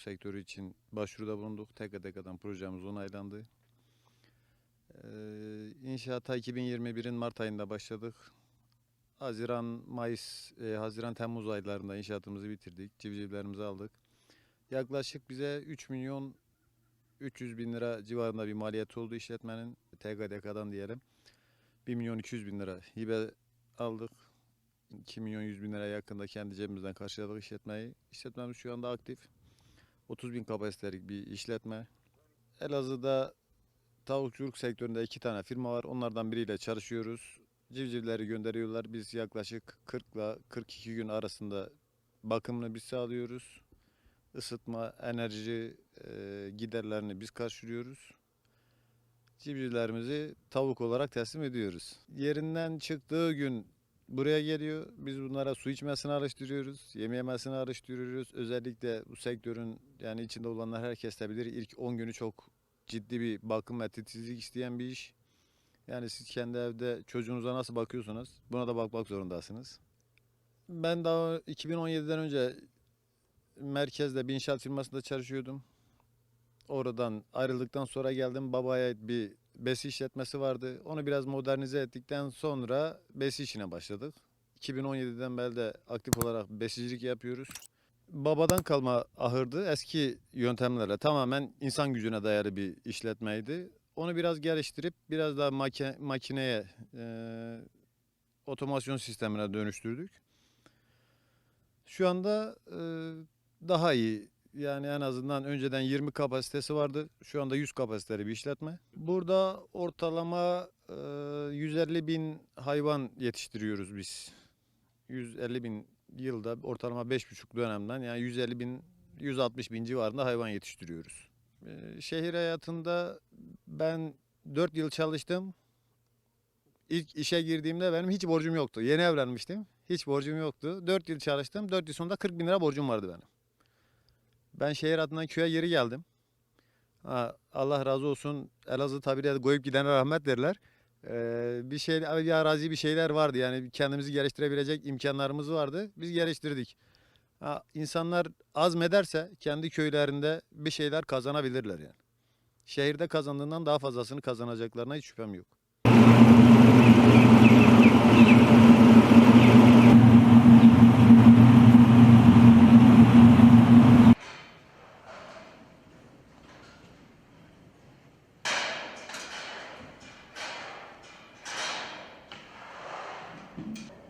sektörü için başvuruda bulunduk. TKDK'dan projemiz onaylandı. Ee, İnşaata 2021'in Mart ayında başladık. Haziran, Mayıs, e, Haziran, Temmuz aylarında inşaatımızı bitirdik. Civcivlerimizi aldık. Yaklaşık bize 3 milyon 300 bin lira civarında bir maliyeti oldu işletmenin. TKDK'dan diyelim. 1 milyon 200 bin lira hibe aldık. 2 milyon 100 bin lira yakında kendi cebimizden karşıladık işletmeyi. İşletmemiz şu anda aktif. 30 bin kapasitelik bir işletme. Elazığ'da tavukçuluk sektöründe iki tane firma var. Onlardan biriyle çalışıyoruz. Civcivleri gönderiyorlar. Biz yaklaşık 40 ile 42 gün arasında bakımını biz sağlıyoruz. Isıtma, enerji e, giderlerini biz karşılıyoruz. Civcivlerimizi tavuk olarak teslim ediyoruz. Yerinden çıktığı gün buraya geliyor. Biz bunlara su içmesini alıştırıyoruz. Yem yemesini alıştırıyoruz. Özellikle bu sektörün yani içinde olanlar herkes de bilir. İlk 10 günü çok ciddi bir bakım ve titizlik isteyen bir iş. Yani siz kendi evde çocuğunuza nasıl bakıyorsunuz buna da bakmak zorundasınız. Ben daha 2017'den önce merkezde bir inşaat firmasında çalışıyordum. Oradan ayrıldıktan sonra geldim. Babaya bir besi işletmesi vardı. Onu biraz modernize ettikten sonra besi işine başladık. 2017'den beri de aktif olarak besicilik yapıyoruz. Babadan kalma ahırdı. Eski yöntemlerle tamamen insan gücüne dayalı bir işletmeydi. Onu biraz geliştirip biraz daha make- makineye, e, otomasyon sistemine dönüştürdük. Şu anda e, daha iyi. Yani en azından önceden 20 kapasitesi vardı. Şu anda 100 kapasiteli bir işletme. Burada ortalama e, 150 bin hayvan yetiştiriyoruz biz. 150 bin yılda ortalama 5,5 dönemden yani 150 bin 160 bin civarında hayvan yetiştiriyoruz. E, şehir hayatında ben 4 yıl çalıştım. İlk işe girdiğimde benim hiç borcum yoktu. Yeni evlenmiştim. Hiç borcum yoktu. 4 yıl çalıştım. 4 yıl sonunda 40 bin lira borcum vardı benim. Ben şehir adından köye geri geldim. Ha, Allah razı olsun. Elazığ tabiriyle koyup gidene rahmet derler. Ee, bir şey, bir arazi bir şeyler vardı. Yani kendimizi geliştirebilecek imkanlarımız vardı. Biz geliştirdik. Ha, insanlar azmederse kendi köylerinde bir şeyler kazanabilirler yani. Şehirde kazandığından daha fazlasını kazanacaklarına hiç şüphem yok. Mm-hmm.